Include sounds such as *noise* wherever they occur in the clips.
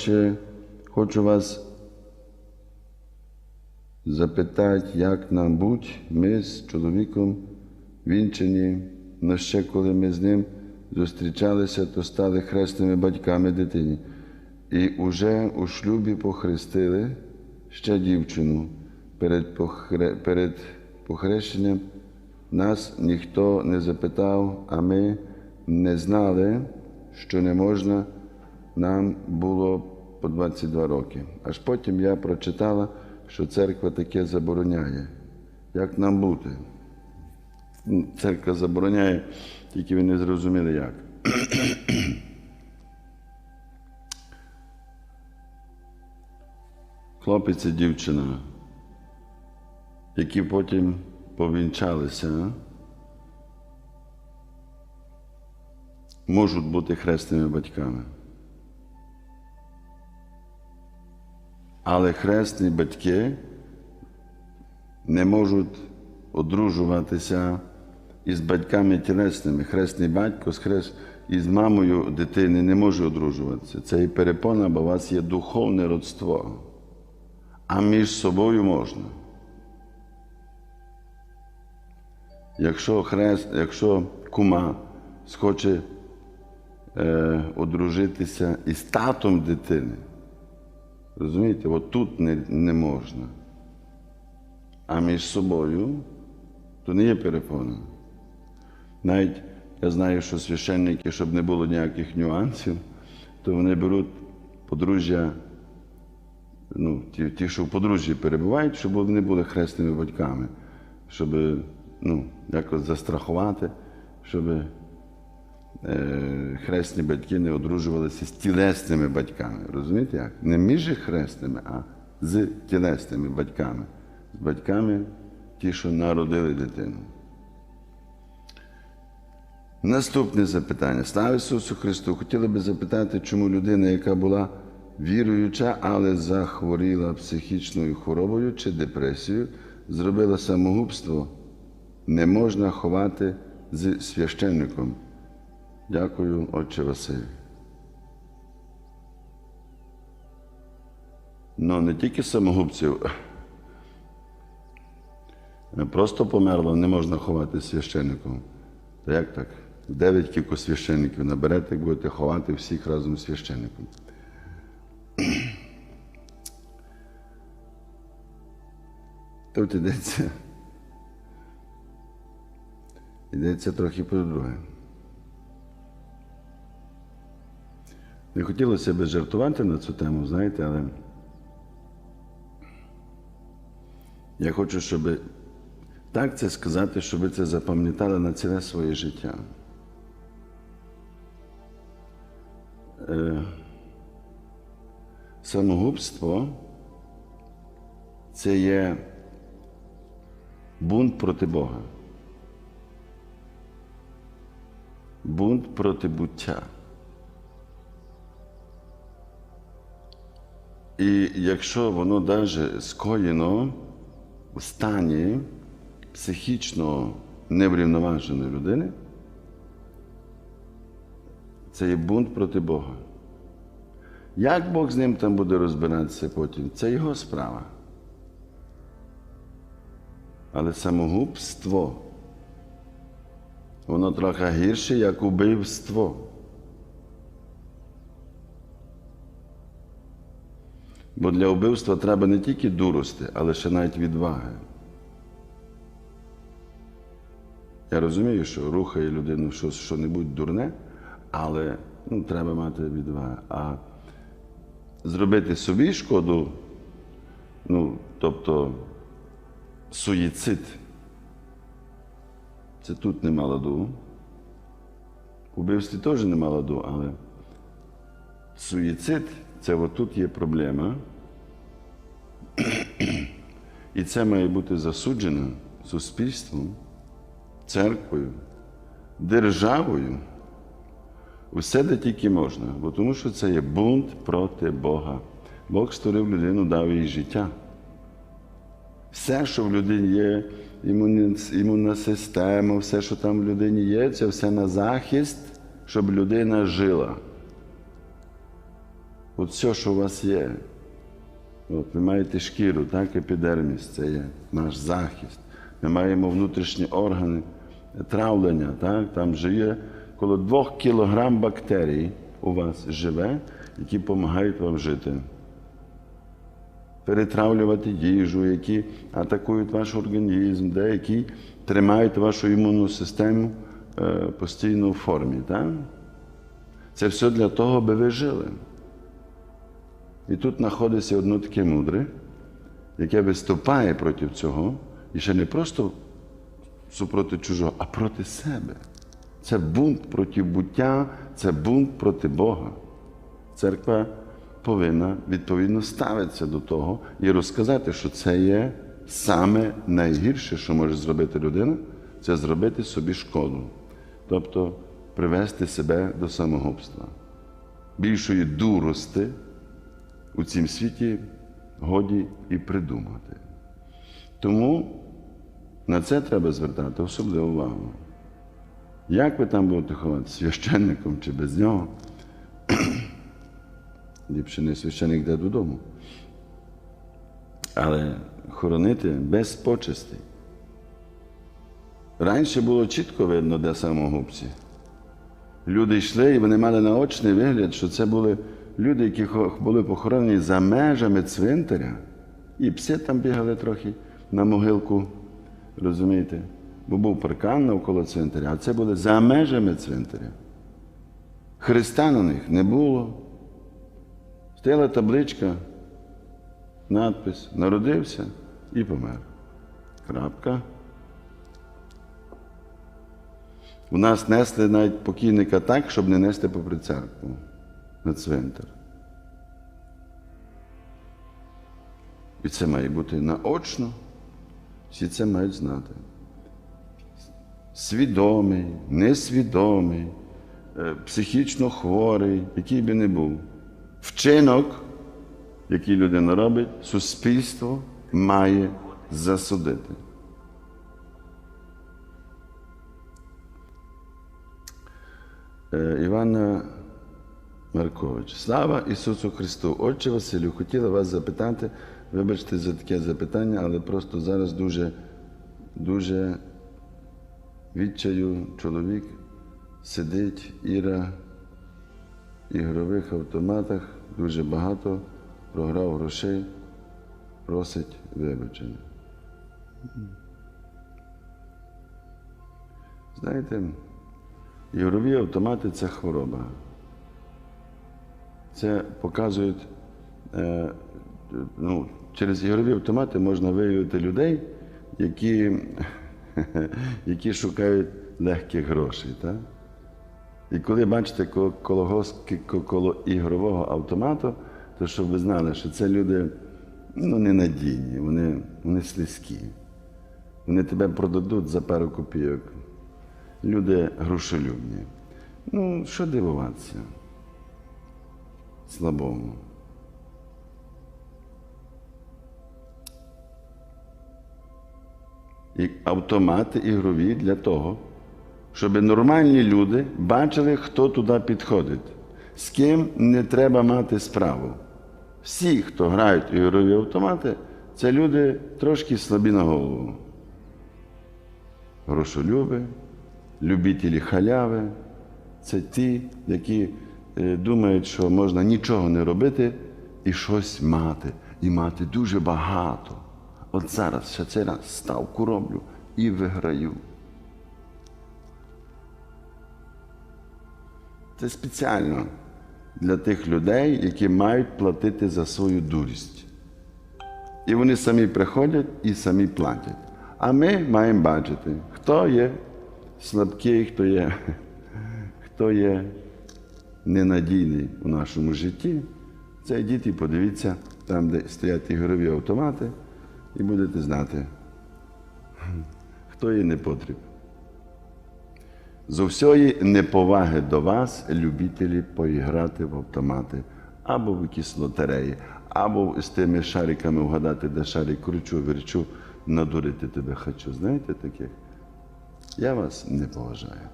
Отче, хочу вас запитати, як нам бути. Ми з чоловіком вінчені, але ще коли ми з ним зустрічалися, то стали хресними батьками дитині. І уже у шлюбі похрестили ще дівчину. Перед, похре... Перед похрещенням нас ніхто не запитав, а ми не знали, що не можна нам було по 22 роки. Аж потім я прочитала, що церква таке забороняє. Як нам бути? Церква забороняє, тільки ви не зрозуміли як. *clears throat* Хлопець і дівчина, які потім повінчалися, можуть бути хресними батьками. Але хресні батьки не можуть одружуватися із батьками тілесними. Хресний батько з хрест... із мамою дитини не може одружуватися. Це і перепона, бо у вас є духовне родство, а між собою можна. Якщо хрест, якщо кума схоче е, одружитися із татом дитини, розумієте, от тут не, не можна. А між собою то не є перепона. Навіть я знаю, що священники, щоб не було ніяких нюансів, то вони беруть подружжя, ну, ті, ті, що в подружжі перебувають, щоб вони були хресними батьками, щоб ну, якось застрахувати, щоб хресні батьки не одружувалися з тілесними батьками. Розумієте як? Не між хресними, а з тілесними батьками. З батьками ті, що народили дитину. Наступне запитання. Слава Ісусу Христу. Хотіли би запитати, чому людина, яка була віруюча, але захворіла психічною хворобою чи депресією, зробила самогубство, не можна ховати з священником. Дякую, Отче Василь. Ну, не тільки самогубців. Просто померло, не можна ховати священником. Та як так? Дев'ять кілько священників наберете, як будете ховати всіх разом з священником. *clears throat* Тут йдеться. Йдеться трохи про друге. Не хотілося б жартувати на цю тему, знаєте, але я хочу, щоб так це сказати, щоб ви це запам'ятали на ціле своє життя. Е, Самогубство це є бунт проти Бога. Бунт проти буття. І якщо воно навіть скоєно в стані психічно неврівноваженої людини, це є бунт проти Бога. Як Бог з ним там буде розбиратися потім, це його справа. Але самогубство, воно трохи гірше, як убивство. Бо для вбивства треба не тільки дурости, але ще навіть відваги. Я розумію, що рухає людину щось що-небудь дурне, але ну, треба мати відвагу. А зробити собі шкоду, ну, тобто суїцид, це тут нема ладу. У вбивстві теж нема ладу, але суїцид це отут є проблема. І це має бути засуджено суспільством, церквою, державою. Усе де тільки можна, бо тому що це є бунт проти Бога. Бог створив людину, дав їй життя. Все, що в людині є, імунна система, все, що там в людині є, це все на захист, щоб людина жила. От все, що у вас є. От, ви маєте шкіру, так, епідерміс, це є наш захист. Ми маємо внутрішні органи травлення, так, там є коло 2 кілограм бактерій у вас живе, які допомагають вам жити. Перетравлювати їжу, які атакують ваш організм, деякі тримають вашу імунну систему е, постійно в формі. Так? Це все для того, аби ви жили. І тут знаходиться одно таке мудре, яке виступає проти цього, і ще не просто супроти чужого, а проти себе. Це бунт проти буття, це бунт проти Бога. Церква повинна відповідно ставитися до того і розказати, що це є саме найгірше, що може зробити людина, це зробити собі шкоду, тобто привести себе до самогубства. Більшої дурости у цім світі годі і придумати. Тому на це треба звертати особливу увагу. Як ви там будете ховати, священником чи без нього? *clears throat* Ліпше не священник йде додому. Але хоронити без почестей. Раніше було чітко видно, де самогубці. Люди йшли і вони мали наочний вигляд, що це були люди, які були похоронені за межами цвинтаря. І пси там бігали трохи на могилку, розумієте? Бо був паркан навколо цвинтаря, а це були за межами цвинтаря. Христа на них не було. Стояла табличка, надпис Народився і помер. Крапка. У нас несли навіть покійника так, щоб не нести попри церкву на цвинтар. І це має бути наочно. Всі це мають знати. Свідомий, несвідомий, е, психічно хворий, який би не був. Вчинок, який людина робить, суспільство має засудити. Е, Івана Маркович. Слава Ісусу Христу! Отче Василю, хотіла вас запитати, вибачте за таке запитання, але просто зараз дуже, дуже відчаю чоловік сидить, Іра в ігрових автоматах, дуже багато програв грошей, просить вибачення. Знаєте, ігрові автомати це хвороба. Це показують, е, ну, через ігрові автомати можна виявити людей, які, *laughs* які шукають легких грошей. Так? І коли бачите коло, коло, ігрового автомату, то щоб ви знали, що це люди ну, ненадійні, вони, вони слизькі. Вони тебе продадуть за пару копійок. Люди грошолюбні. Ну, що дивуватися? Слабому. І автомати ігрові для того, щоб нормальні люди бачили, хто туди підходить, з ким не треба мати справу. Всі, хто грають у ігрові автомати, це люди трошки слабі на голову. Грошолюби, любителі халяви це ті, які думають, що можна нічого не робити і щось мати, і мати дуже багато. От зараз ще цей раз ставку роблю і виграю. Це спеціально для тих людей, які мають платити за свою дурість. І вони самі приходять і самі платять. А ми маємо бачити, хто є слабкий, хто є, *laughs* хто є ненадійний у нашому житті. Це йдіть і подивіться, там, де стоять ігрові автомати, і будете знати, хто є непотріб. З усієї неповаги до вас, любителі поіграти в автомати, або в якісь лотереї, або з тими шариками вгадати, де шарик кручу, верчу, надурити тебе хочу. Знаєте таких? Я вас не поважаю.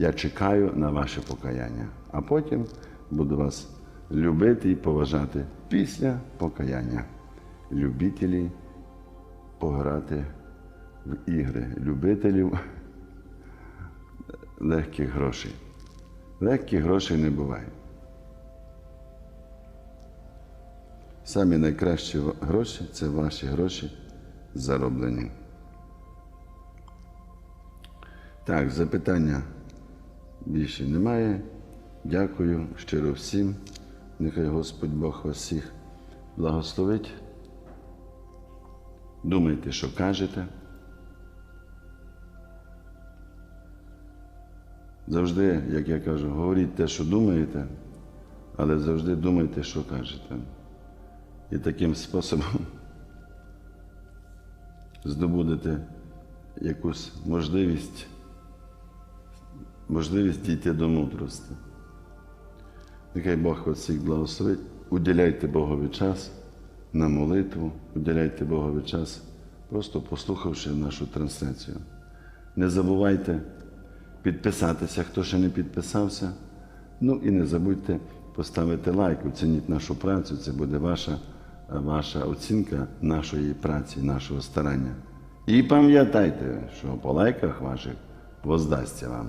Я чекаю на ваше покаяння, а потім буду вас любити і поважати після покаяння. Любителі пограти в ігри, любителів легких грошей. Легких грошей не буває. Самі найкращі гроші це ваші гроші зароблені. Так, запитання більше немає. Дякую щиро всім. Нехай Господь Бог вас всіх благословить. Думайте, що кажете. Завжди, як я кажу, говоріть те, що думаєте, але завжди думайте, що кажете. І таким способом *laughs* здобудете якусь можливість, можливість дійти до мудрості. Нехай Бог вас всіх благословить. Уділяйте Богові час на молитву, уділяйте Богові час, просто послухавши нашу трансляцію. Не забувайте підписатися, хто ще не підписався. Ну і не забудьте поставити лайк, оцініть нашу працю. Це буде ваша, ваша оцінка нашої праці, нашого старання. І пам'ятайте, що по лайках ваших воздасться вам.